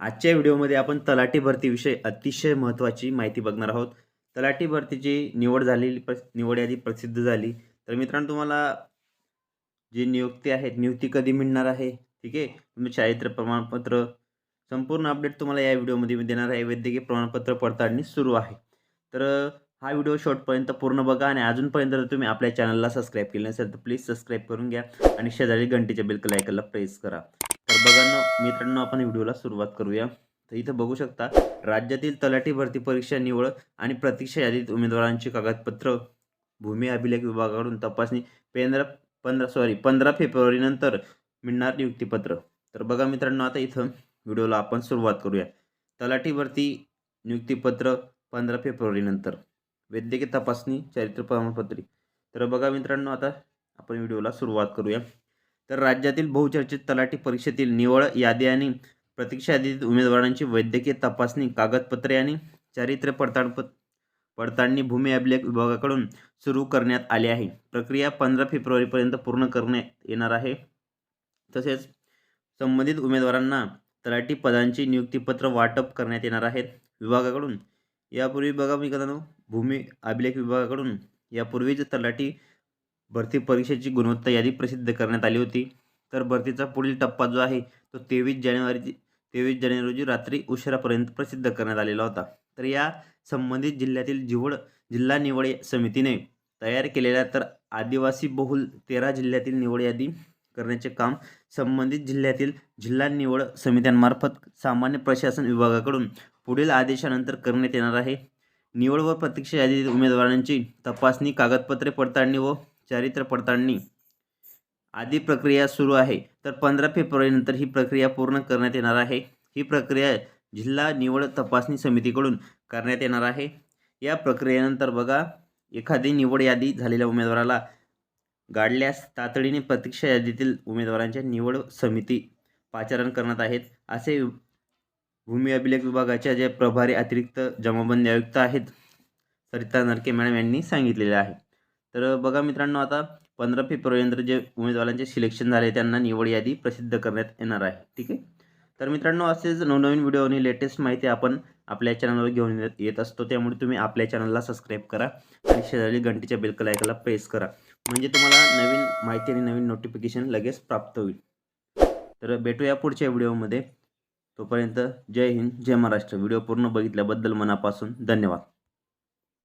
आजच्या व्हिडिओमध्ये आपण तलाठी भरतीविषयी अतिशय महत्त्वाची माहिती बघणार आहोत. तलाठी भरतीची निवड झालेली प्र निवड यादी प्रसिद्ध झाली. तर मित्रांनो तुम्हाला जी नियुक्ती आहेत नियुक्ती कधी मिळणार आहे ठीक आहे? तुम्ही चारित्र प्रमाणपत्र संपूर्ण अपडेट तुम्हाला या व्हिडिओमध्ये मी देणार आहे. वैद्यकीय प्रमाणपत्र पडताळणी सुरू आहे. तर हा व्हिडिओ शॉर्टपर्यंत पूर्ण बघा आणि अजूनपर्यंत जर तुम्ही आपल्या चॅनलला सबस्क्राईब केलं नसेल तर प्लीज सबस्क्राईब करून घ्या आणि शेजारी घंटीच्या बिलकल आयकनला प्रेस करा. तर बघा ना मित्रांनो आपण व्हिडिओला सुरुवात करूया. तर इथं बघू शकता राज्यातील तलाठी भरती परीक्षा निवड आणि प्रतीक्षा यादीत उमेदवारांची कागदपत्र भूमी अभिलेख विभागाकडून तपासणी पंधरा पंधरा सॉरी पंधरा फेब्रुवारीनंतर मिळणार नियुक्तीपत्र. तर बघा मित्रांनो आता इथं व्हिडिओला आपण सुरुवात करूया. तलाठी भरती नियुक्तीपत्र पंधरा फेब्रुवारीनंतर वैद्यकीय तपासणी चारित्र प्रमाणपत्री. तर बघा मित्रांनो आता आपण व्हिडिओला सुरुवात करूया. तर राज्यातील बहुचर्चित तलाठी परीक्षेतील निवड यादी आणि प्रतीक्षा यादीतील उमेदवारांची वैद्यकीय तपासणी कागदपत्रे आणि चारित्र्य पडताळ पडताळणी भूमी अभिलेख विभागाकडून सुरू करण्यात आली आहे. प्रक्रिया पंधरा फेब्रुवारीपर्यंत पूर्ण करण्यात येणार आहे. तसेच संबंधित उमेदवारांना तलाठी पदांची नियुक्तीपत्र वाटप करण्यात येणार आहेत विभागाकडून यापूर्वी बघा मी कदा भूमी अभिलेख विभागाकडून यापूर्वीच तलाठी भरती परीक्षेची गुणवत्ता यादी प्रसिद्ध करण्यात आली होती. तर भरतीचा पुढील टप्पा जो आहे तो तेवीस जानेवारी तेवीस जानेवारी रोजी रात्री उशिरापर्यंत प्रसिद्ध करण्यात आलेला होता. तर या संबंधित जिल्ह्यातील जिवड जिल्हा निवड समितीने तयार केलेल्या तर आदिवासी बहुल तेरा जिल्ह्यातील निवड यादी करण्याचे काम संबंधित जिल्ह्यातील जिल्हा निवड समित्यांमार्फत सामान्य प्रशासन विभागाकडून पुढील आदेशानंतर करण्यात येणार आहे. निवड व प्रतीक्षा यादीतील उमेदवारांची तपासणी कागदपत्रे पडताळणी व चारित्र्य पडताळणी आदी प्रक्रिया सुरू आहे. तर पंधरा फेब्रुवारीनंतर ही प्रक्रिया पूर्ण करण्यात येणार आहे. ही प्रक्रिया जिल्हा निवड तपासणी समितीकडून करण्यात येणार आहे. या प्रक्रियेनंतर बघा एखादी निवड यादी झालेल्या उमेदवाराला गाडल्यास तातडीने प्रतीक्षा यादीतील उमेदवारांच्या निवड समिती पाचारण करण्यात आहेत. असे भूमी अभिलेख विभागाच्या जे प्रभारी अतिरिक्त जमाबंदी आयुक्त आहेत सरिता नरके मॅडम यांनी सांगितलेले आहे. तर बघा मित्रांनो आता पंधरा फेब्रुवारीनंतर जे उमेदवारांचे सिलेक्शन झाले त्यांना निवड यादी प्रसिद्ध करण्यात येणार आहे. ठीक आहे? तर मित्रांनो असेच नवनवीन व्हिडिओ आणि लेटेस्ट माहिती आपण आपल्या चॅनलवर घेऊन येत- येत असतो. त्यामुळे तुम्ही आपल्या चॅनलला सबस्क्राईब करा आणि शेजारी घंटीच्या बिलकल ऐकायला प्रेस करा. म्हणजे तुम्हाला नवीन माहिती आणि नवीन नोटिफिकेशन लगेच प्राप्त होईल. तर भेटूया पुढच्या व्हिडिओमध्ये तोपर्यंत जय हिंद जय महाराष्ट्र. व्हिडिओ पूर्ण बघितल्याबद्दल मनापासून धन्यवाद.